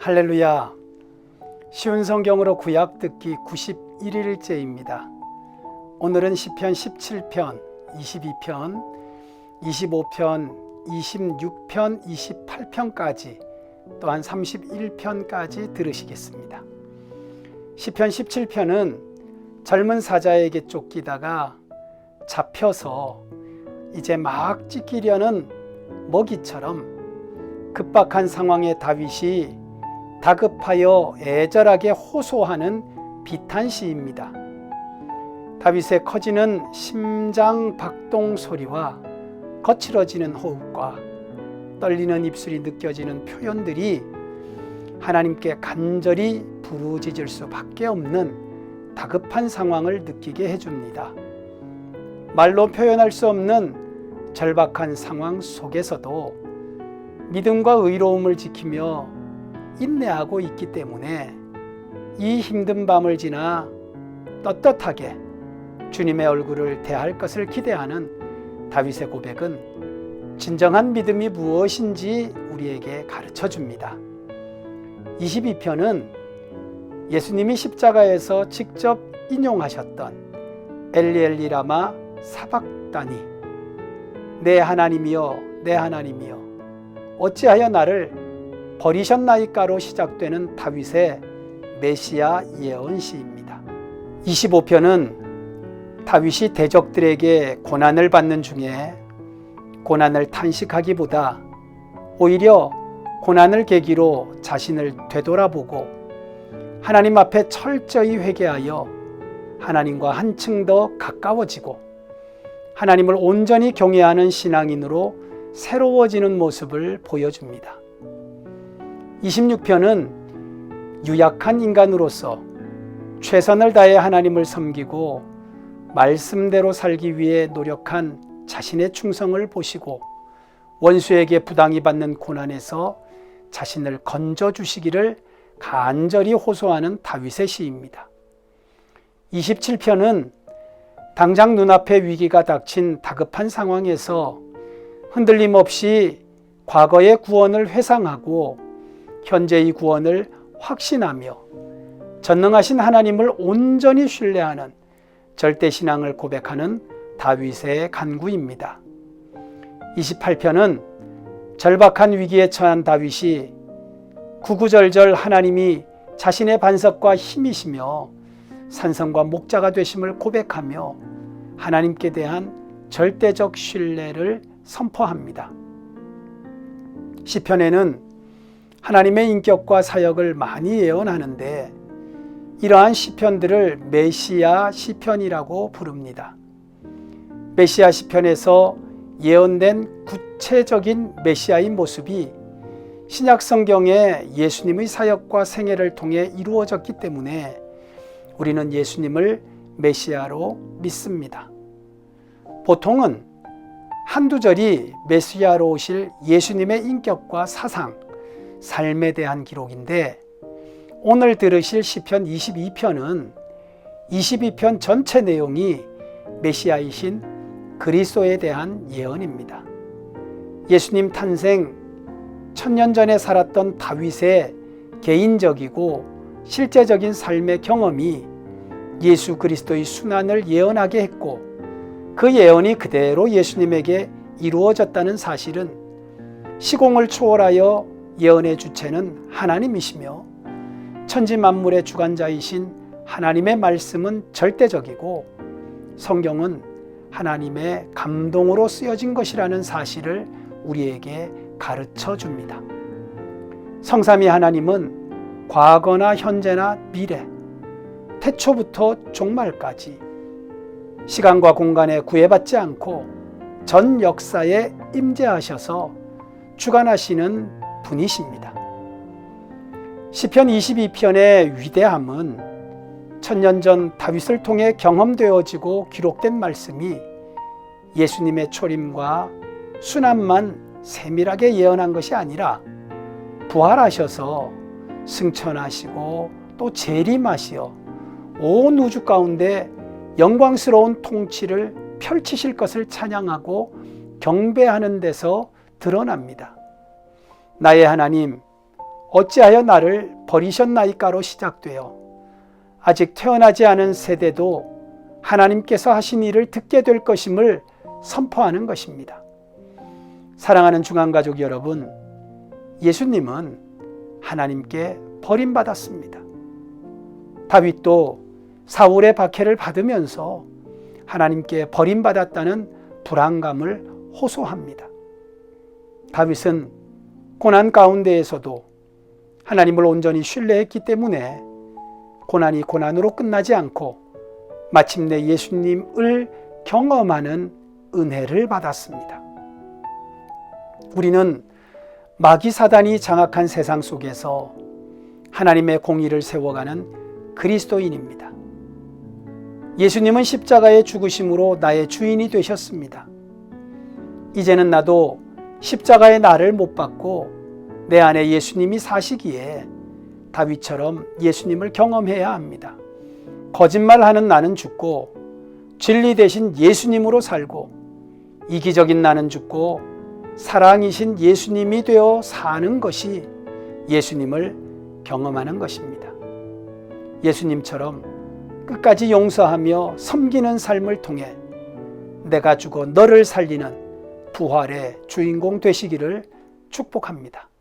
할렐루야. 쉬운 성경으로 구약 듣기 91일째입니다. 오늘은 시편 17편, 22편, 25편, 26편, 28편까지 또한 31편까지 들으시겠습니다. 시편 17편은 젊은 사자에게 쫓기다가 잡혀서 이제 막 찢기려는 먹이처럼 급박한 상황에 다윗이 다급하여 애절하게 호소하는 비탄시입니다. 다윗의 커지는 심장 박동 소리와 거칠어지는 호흡과 떨리는 입술이 느껴지는 표현들이 하나님께 간절히 부르짖을 수밖에 없는 다급한 상황을 느끼게 해줍니다. 말로 표현할 수 없는 절박한 상황 속에서도 믿음과 의로움을 지키며 인내하고 있기 때문에 이 힘든 밤을 지나 떳떳하게 주님의 얼굴을 대할 것을 기대하는 다윗의 고백은 진정한 믿음이 무엇인지 우리에게 가르쳐 줍니다. 22편은 예수님이 십자가에서 직접 인용하셨던 엘리엘리라마 사박다니 내 하나님이여 내 하나님이여 어찌하여 나를 버리셨나이까로 시작되는 다윗의 메시아 예언 시입니다. 25편은 다윗이 대적들에게 고난을 받는 중에 고난을 탄식하기보다 오히려 고난을 계기로 자신을 되돌아보고 하나님 앞에 철저히 회개하여 하나님과 한층 더 가까워지고 하나님을 온전히 경외하는 신앙인으로 새로워지는 모습을 보여줍니다. 26편은 유약한 인간으로서 최선을 다해 하나님을 섬기고 말씀대로 살기 위해 노력한 자신의 충성을 보시고 원수에게 부당히 받는 고난에서 자신을 건져 주시기를 간절히 호소하는 다윗의 시입니다. 27편은 당장 눈앞에 위기가 닥친 다급한 상황에서 흔들림 없이 과거의 구원을 회상하고 현재의 구원을 확신하며 전능하신 하나님을 온전히 신뢰하는 절대 신앙을 고백하는 다윗의 간구입니다. 28편은 절박한 위기에 처한 다윗이 구구절절 하나님이 자신의 반석과 힘이시며 산성과 목자가 되심을 고백하며 하나님께 대한 절대적 신뢰를 선포합니다. 시편에는 하나님의 인격과 사역을 많이 예언하는데 이러한 시편들을 메시아 시편이라고 부릅니다. 메시아 시편에서 예언된 구체적인 메시아의 모습이 신약 성경의 예수님의 사역과 생애를 통해 이루어졌기 때문에 우리는 예수님을 메시아로 믿습니다. 보통은 한두 절이 메시아로 오실 예수님의 인격과 사상, 삶에 대한 기록인데 오늘 들으실 시편 22편은 22편 전체 내용이 메시아이신 그리스도에 대한 예언입니다. 예수님 탄생 천년 전에 살았던 다윗의 개인적이고 실제적인 삶의 경험이 예수 그리스도의 순환을 예언하게 했고 그 예언이 그대로 예수님에게 이루어졌다는 사실은 시공을 초월하여 예언의 주체는 하나님이시며 천지 만물의 주관자이신 하나님의 말씀은 절대적이고 성경은 하나님의 감동으로 쓰여진 것이라는 사실을 우리에게 가르쳐 줍니다. 성삼위 하나님은 과거나 현재나 미래, 태초부터 종말까지 시간과 공간에 구애받지 않고 전 역사에 임재하셔서 주관하시는 분이십니다. 시편 22편의 위대함은 천년 전 다윗을 통해 경험되어지고 기록된 말씀이 예수님의 초림과 순환만 세밀하게 예언한 것이 아니라 부활하셔서 승천하시고 또 재림하시어 온 우주 가운데 영광스러운 통치를 펼치실 것을 찬양하고 경배하는 데서 드러납니다. 나의 하나님, 어찌하여 나를 버리셨나이까로 시작되어 아직 태어나지 않은 세대도 하나님께서 하신 일을 듣게 될 것임을 선포하는 것입니다. 사랑하는 중앙가족 여러분, 예수님은 하나님께 버림받았습니다. 다윗도 사울의 박해를 받으면서 하나님께 버림받았다는 불안감을 호소합니다. 다윗은 고난 가운데에서도 하나님을 온전히 신뢰했기 때문에 고난이 고난으로 끝나지 않고 마침내 예수님을 경험하는 은혜를 받았습니다. 우리는 마귀 사단이 장악한 세상 속에서 하나님의 공의를 세워가는 그리스도인입니다. 예수님은 십자가의 죽으심으로 나의 주인이 되셨습니다. 이제는 나도 십자가의 나를 못 받고 내 안에 예수님이 사시기에 다윗처럼 예수님을 경험해야 합니다. 거짓말하는 나는 죽고 진리 대신 예수님으로 살고 이기적인 나는 죽고 사랑이신 예수님이 되어 사는 것이 예수님을 경험하는 것입니다. 예수님처럼 끝까지 용서하며 섬기는 삶을 통해 내가 죽어 너를 살리는 부활의 주인공 되시기를 축복합니다. 내